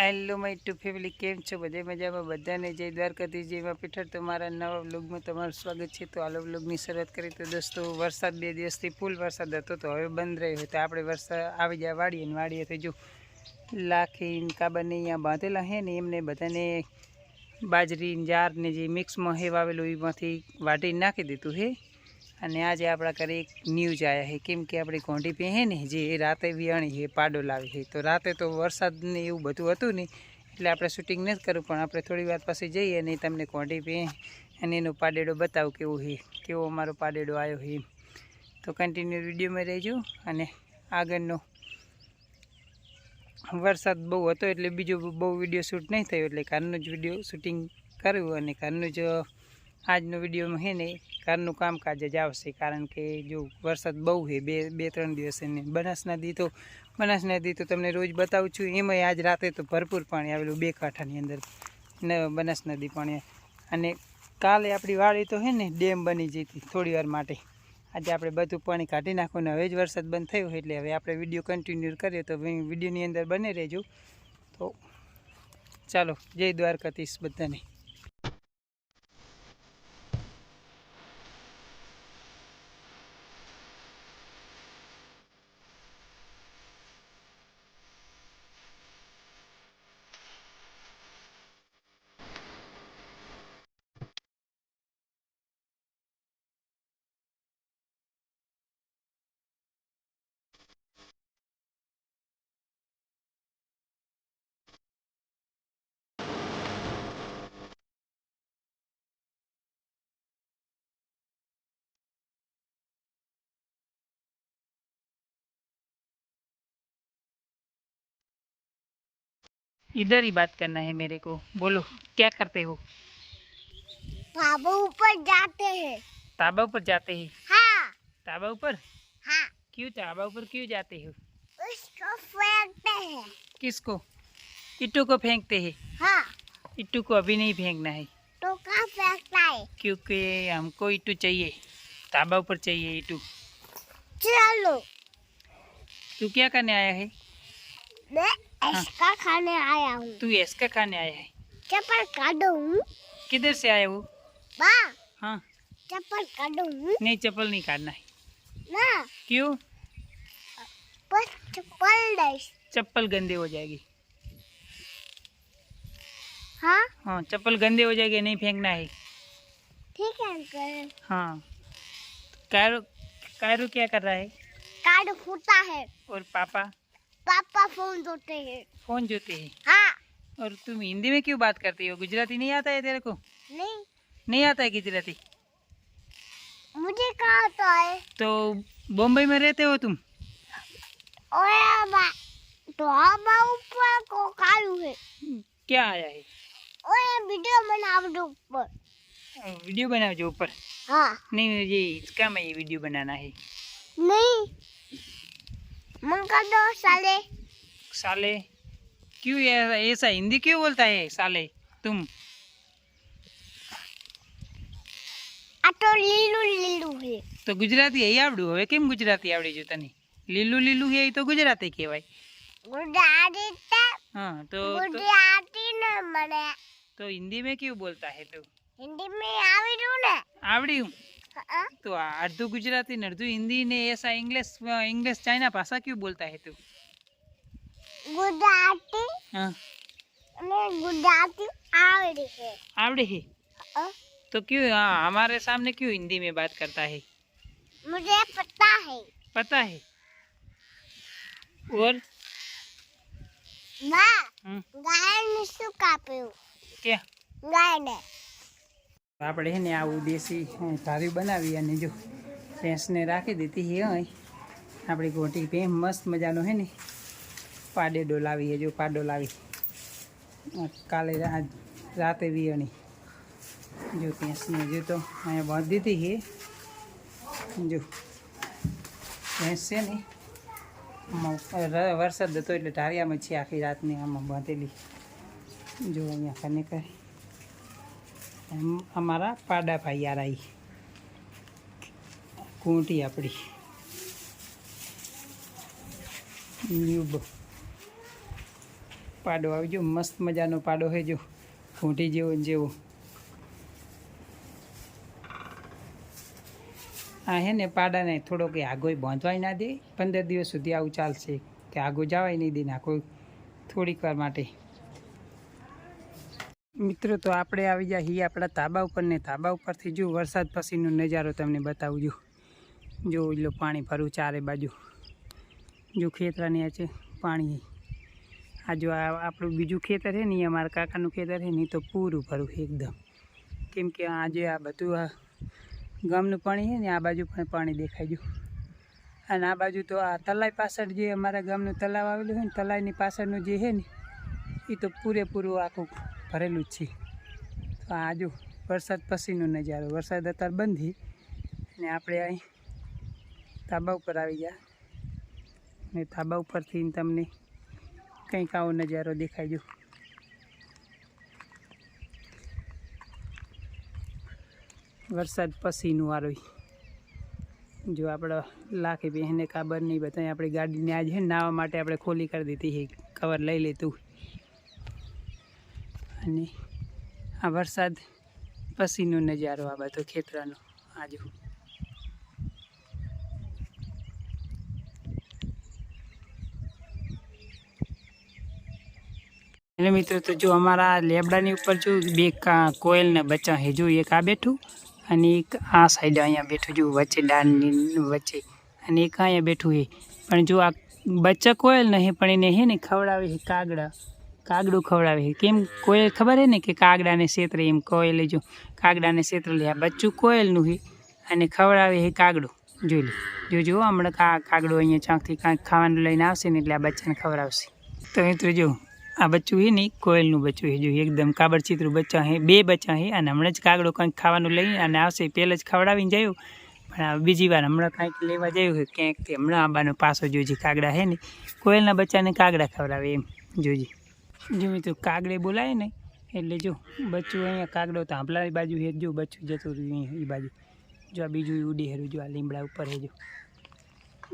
Hello my two family કેમ છો? બધે મજામાં? બધાને જય દ્વારકાથી જયમાં પીઠળ. તો મારા નવા વ્લોગમાં તમારું સ્વાગત છે. તો આલો વ્લોગની શરૂઆત કરી તો દોસ્તો, વરસાદ બે દિવસથી ફૂલ વરસાદ હતો. તો હવે બંધ રહ્યો તો આપણે વરસાદ આવી જાય વાડીએ ને વાડીએ તો જો લાખી કાબાને અહીંયા બાંધેલા હે ને એમને બધાને બાજરી જારને જે મિક્સમાં હે વાવેલું એમાંથી વાટી નાખી દીધું હે. અને આજે આપણા ઘરે એક ન્યૂઝ આવ્યા છે. કેમ કે આપણી ઘોંટી પહે ને, જે રાતે વિયાણી છે, પાડો લાવી છે. તો રાતે તો વરસાદને એવું બધું હતું નહીં, એટલે આપણે શૂટિંગ નથી કરવું પણ આપણે થોડી વાર પછી જઈએ અને તમને ઘોંટી પહે અને એનો પાડેડો બતાવું કેવું છે, કેવો અમારો પાડેડો આવ્યો છે. તો કન્ટિન્યુ વિડીયોમાં રહેજો અને આગળનો. વરસાદ બહુ હતો એટલે બીજો બહુ વીડિયો શૂટ નહીં થયો, એટલે કારનું જ વીડિયો શૂટિંગ કર્યું અને કારનું જ આજનો વિડીયોમાં છે ને, ઘરનું કામકાજ જ આવશે, કારણ કે જો વરસાદ બહુ છે, બે બે, ત્રણ દિવસ ને બનાસ નદી તો બનાસ નદી તો તમને રોજ બતાવું છું, એમાંય આજ રાતે તો ભરપૂર પાણી આવેલું બે કાંઠાની અંદર, ન બનાસ નદી પાણી. અને કાલે આપણી વાડી તો છે ને, ડેમ બની જતી થોડી વાર માટે. આજે આપણે બધું પાણી કાઢી નાખ્યું ને, હવે જ વરસાદ બંધ થયો એટલે હવે આપણે વીડિયો કન્ટિન્યુ કરીએ, તો વિડીયોની અંદર બને રહેજો. તો ચાલો, જય દ્વારકાધીશ બધાને. इधर ही बात करना है मेरे को। बोलो क्या करते हो? बाबू ऊपर जाते हैं। ताबा ऊपर जाते हैं? हाँ। ताबा ऊपर? हाँ। क्यों ताबा ऊपर क्यों जाते हो? उसको फेंकते हैं। किसको? इट्टू को फेंकते हैं? हाँ। इट्टू को अभी नहीं फेंकना है। तो कहाँ फेंकता है? क्योंकि हमको इट्टू चाहिए। ताबा ऊपर चाहिए इट्टू। चलो। तू क्या करने आया है? मैं इसका खाने आया हूँ। तू इसका खाने आया है? चप्पल काटो। हूँ किधर से आया हो हाँ। चप्पल काटो। हूँ नहीं चप्पल नहीं काटना है। ना। क्यों? बस चप्पल चप्पल गंदे हो जाएगी। हाँ। हाँ चप्पल गंदे हो जाएगी नहीं फेंकना है। ठीक है अंकल। हाँ। कायरो कायरो क्या कर रहा है? कार्ड फूटा है। और पापा? पापा फ़ोन धोते हैं। फ़ोन जोते हैं? हाँ। और तुम हिंदी में क्यों बात करती हो? गुजराती नहीं आता है तेरे को? नहीं। नहीं आता है गुजराती? मुझे कहा आता है? तो बम्बई में रहते हो तुम? तो ऊपर को कालू है। क्या आया है? और वीडियो बना दो ऊपर। वीडियो बनाओ जो ऊपर। हाँ। नहीं ये इसका में ये वीडियो बनाना है। नहीं। मन कर दो साले साले क्यों ऐसा ऐसा हिंदी क्यों बोलता है साले तुम આ તો લીલું લીલું છે તો ગુજરાતી એ આવડ્યું હવે કેમ ગુજરાતી આવડી ગયું તને લીલું લીલું છે એ તો ગુજરાતી કહેવાય ગુજરાતી તે हाँ तो तो, ગુજરાતી ને મને तो हिंदी में क्यों बोलता है तू હિન્દી में આવી રહ્યું ને आवड़ी हूँ હા? तो अर्धु गुजराती ने अर्धु हिंदी ने ऐसा इंग्लिश इंग्लिश चाइना भाषा क्यों बोलता है तू ગુજરાતી हाँ અને ગુજરાતી આવડી છે आवड़े है હા? तो क्यों हाँ हमारे सामने क्यों हिंदी में बात करता है मुझे पता है पता है और માં हम्म, ગાયને શું કાપ્યું क्या ગાયને આપણે છે ને આવું દેશી ધાર્યું બનાવી અને જો ભેંસને રાખી દીધી છે અહીં. આપણી ગોટી ભેં મસ્ત મજાનો છે ને પાડેડો લાવી છે જો પાડો લાવી. આ કાલે રા- રાતે વિયણી. જો ભેંસને જો તો અહીંયા બાંધી દીધી છે જો ભેંસ છે ને આમાં ર- વરસાદ હતો એટલે ઢારિયામાં છે આખી રાતની આમાં બાંધેલી. જો અહીંયા કને કરે. અમારા પાડા ભાઈ યાર કૂંટી આપણી ન્યૂબ. પાડો આવજો, મસ્ત મજાનો પાડો છે જો, ઘૂંટી જેવો ને જેવો. આ હે ને પાડાને થોડોક કે આગોય બાંધવાય ના દે, પંદર દિવસ સુધી આવું ચાલશે. કે આગો જવાય નહીં દે નાખો થોડીક વાર માટે. મિત્રો, તો આપણે આવી ગયા હી આપણા તાબા ઉપર ને તાબા ઉપરથી જો વરસાદ પછીનો નજારો તમને બતાવું જો જો ઓલો પાણી ભરું ચારે બાજુ. જો ખેતરાની આ છે પાણી. આ જો આપણું બીજું ખેતર છે ને એ અમારા કાકાનું ખેતર છે ને તો પૂરું ભરું એકદમ. કેમ કે આ આ બધું આ ગામનું પાણી છે ને, આ બાજુ પણ પાણી દેખાય જો. અને આ બાજુ તો આ તલાઈ પાછળ જે અમારા ગામનું તલાવ આવેલું છે ને, તલાઈની પાછળનું જે છે ને એ તો પૂરેપૂરું આખું ભરેલું જ છે. તો આ જો વરસાદ પછીનો નજારો. વરસાદ અત્યારે બંધી અને આપણે અહીં ધાબા ઉપર આવી ગયા. ને ધાબા ઉપરથી તમને કંઈક આવો નજારો દેખાય જો વરસાદ પછીનું આરોય જો આપણે લાખી બહેને કાબર નહીં બધા આપણી ગાડીને આજે નાવા માટે આપણે ખોલી કરી દીધી કવર લઈ લેતું અને આ વરસાદ પછીનો નજારો આ બધો ખેતરાનો. આજો એટલે મિત્રો તો જો અમારા લેબડાની ઉપર જો બે કોયલના બચ્ચા છે જો એક આ બેઠું અને એક આ સાઈડ અહીંયા બેઠું, જો વચ્ચે ડાળની વચ્ચે અને એક અહીંયા બેઠું છે પણ જો આ બચ્ચા કોયલ નહીં પણ એને હે ને ખવડાવે છે કાગડા. કાગડું ખવડાવે કેમ કોયલ ખબર હે ને કે કાગડાને છેતરે એમ કોયલે જો કાગડાને શેત્ર લે. બચ્ચું કોયલનું છે અને ખવડાવે હે કાગડું. જોઈ લે. જો જો હમણાં કા કાગડો અહીંયા ચાંકથી કાંઈક ખાવાનું લઈને આવશે ને એટલે આ બચ્ચાને ખવડાવશે. તો મિત્રો જો, આ બચ્ચું હે ને કોયલનું બચ્ચું હે જો, એકદમ કાબરચિત્રું બચ્ચા હે બે બચ્ચા હે અને હમણાં જ કાગડો કંઈક ખાવાનું લઈને અને આવશે. પહેલાં જ ખવડાવીને જાય. પણ બીજી વાર હમણાં કાંઈક લેવા જયું છે ક્યાંક હમણાં આંબાનો પાસો જોજી કાગડા હે ને, કોયલના બચ્ચાને કાગડા ખવડાવે એમ. જોજી. જો મિત્રો કાગડે બોલાય ને, એટલે જો, બચ્ચું અહીંયા કાગડો તો આંભલાની બાજુ છે જો બચ્ચું જતું રહ્યું અહીંયા એ બાજુ. જો આ બીજું ઉડી હેરું, જો આ લીમડા ઉપર હે જો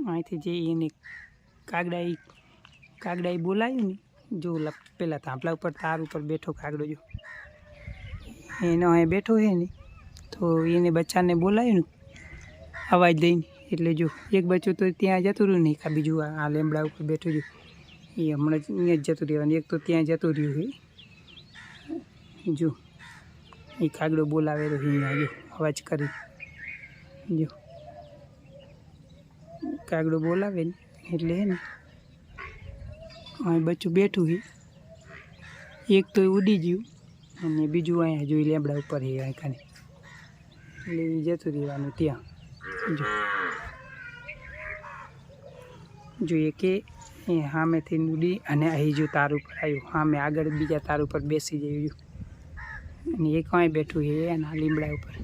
અહીંથી જે એને કાગડા એ કાગડા એ બોલાયું ને, જો પેલા થાંભલા ઉપર, તાર ઉપર બેઠો કાગડો જો. એનો અહીં બેઠો છે ને, તો એને બચ્ચાને બોલાયું અવાજ દઈને, એટલે જો, એક બચ્ચું તો ત્યાં જતું રહ્યું નહીં કા બીજું આ લેમડા ઉપર બેઠું જો એ હમણાં જ અહીંયા જ જતું રહેવાનું. એક તો ત્યાં જતું રહ્યું છે. જો એ કાગડો બોલાવેલો છે અહીંયા, જો, અવાજ કરી. જો કાગડો બોલાવે ને, એટલે હે ને, અહીં બચ્ચું બેઠું છે. એક તો ઉડી ગયું. અને બીજું અહીંયા જોઈ લેબડા ઉપર છે કાને એટલે એ જતું રહેવાનું ત્યાં. જો. જોઈએ કે એ સામેથી ઉડી અને અહીં જો તાર ઉપર આવ્યું સામે આગળ બીજા તાર ઉપર બેસી જયું અને એ કાંઈ બેઠું છે, એના લીમડા ઉપર.